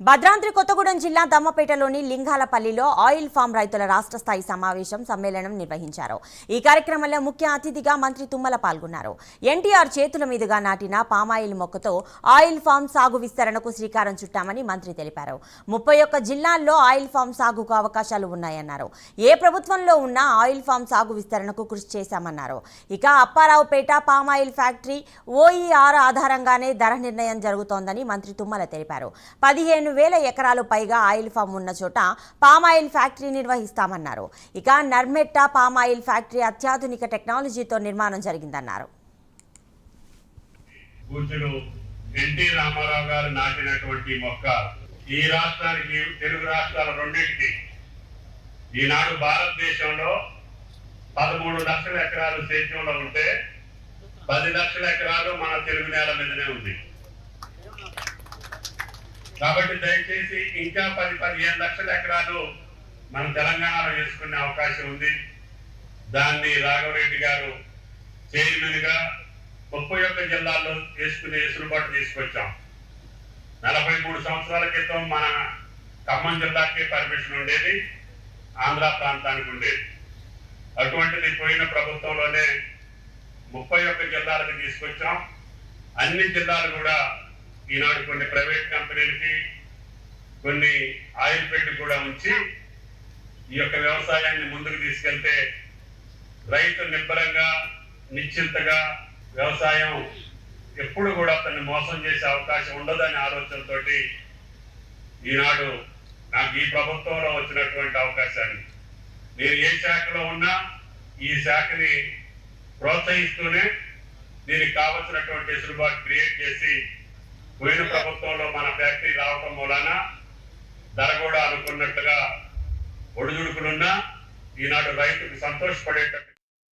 భద్రాద్రి కొత్తగూడెం జిల్లా దమ్మపేటలోని లింగాలపల్లిలో oil form రైతుల రాష్ట్ర స్థాయి సమావేశం సమ్మేళనం నిర్వహించారు. ఈ కార్యక్రమంలో ముఖ్య అతిథిగా మంత్రి తుమ్మల పాల్గొన్నారు. ఎన్టీఆర్ చేతుల మీదుగా నాటిన పామాయిల్ మొక్కతో ఆయిల్ ఫామ్ సాగు విస్తరణకు శ్రీకారం చుట్టామని మంత్రి తెలిపారు. ముప్పై ఒక్క జిల్లాల్లో ఆయిల్ ఫామ్ సాగుకు అవకాశాలు ఉన్నాయన్నారు. ఏ ప్రభుత్వంలో ఉన్నా ఆయిల్ ఫామ్ సాగు విస్తరణకు కృషి చేశామన్నారు. ఇక అప్పారావుపేట పామాయిల్ ఫ్యాక్టరీ ఓఈఆర్ ఆధారంగానే ధర నిర్ణయం జరుగుతోందని మంత్రి తుమ్మల తెలిపారు. పదిహేను పదిహేను వేల ఎకరాలు పైగా ఆయిల్ ఫామ్ ఉన్న చోట పామాయిల్ ఫ్యాక్టరీ నిర్వహిస్తామన్నారు. ఇక నర్మెట్ట పామాయిల్ ఫ్యాక్టరీ అత్యాధునిక టెక్నాలజీతో నిర్మాణం జరిగిందన్నారు. ఎన్టీ రామారావు గారు నాటినటువంటి మొక్క ఈ రాష్ట్రానికి తెలుగు రాష్ట్రాల రెండింటికి ఈనాడు భారతదేశంలో పదమూడు లక్షల ఎకరాలు సేద్యంలో ఉంటే పది లక్షల ఎకరాలు మన తెలుగు నేల మీదనే ఉంది. కాబట్టి దయచేసి ఇంకా పది పదిహేను లక్షల ఎకరాలు మన తెలంగాణలో వేసుకునే అవకాశం ఉంది. దాన్ని రాఘవరెడ్డి గారు చైర్మన్గా ముప్పై ఒక్క జిల్లాల్లో వేసుకునే వెసులుబాటు తీసుకొచ్చాం. నలభై మూడు సంవత్సరాల క్రితం మన ఖమ్మం జిల్లాకి పర్మిషన్ ఉండేది ఆంధ్ర ప్రాంతానికి ఉండేది. అటువంటిది పోయిన ప్రభుత్వంలోనే ముప్పై ఒక్క జిల్లాలకు తీసుకొచ్చాం. అన్ని జిల్లాలు కూడా ఈనాడు కొన్ని ప్రైవేట్ కంపెనీలకి కొన్ని ఆయిల్ పెట్టి కూడా ఉంచి ఈ యొక్క వ్యవసాయాన్ని ముందుకు తీసుకెళ్తే రైతు నిబ్బరంగా నిశ్చింతగా వ్యవసాయం ఎప్పుడు కూడా అతన్ని మోసం చేసే అవకాశం ఉండదనే ఆలోచనతో ఈనాడు నాకు ఈ ప్రభుత్వంలో వచ్చినటువంటి అవకాశాన్ని. నేను ఏ శాఖలో ఉన్నా ఈ శాఖని ప్రోత్సహిస్తూనే దీనికి కావలసినటువంటి వెసులుబాటు క్రియేట్ చేసి పోయిన ప్రభుత్వంలో మన ఫ్యాక్టరీ రావటం మూలాన ధర కూడా అనుకున్నట్టుగా ఒడిదుడుకులున్నా ఈనాడు రైతుకు సంతోషపడేటట్టు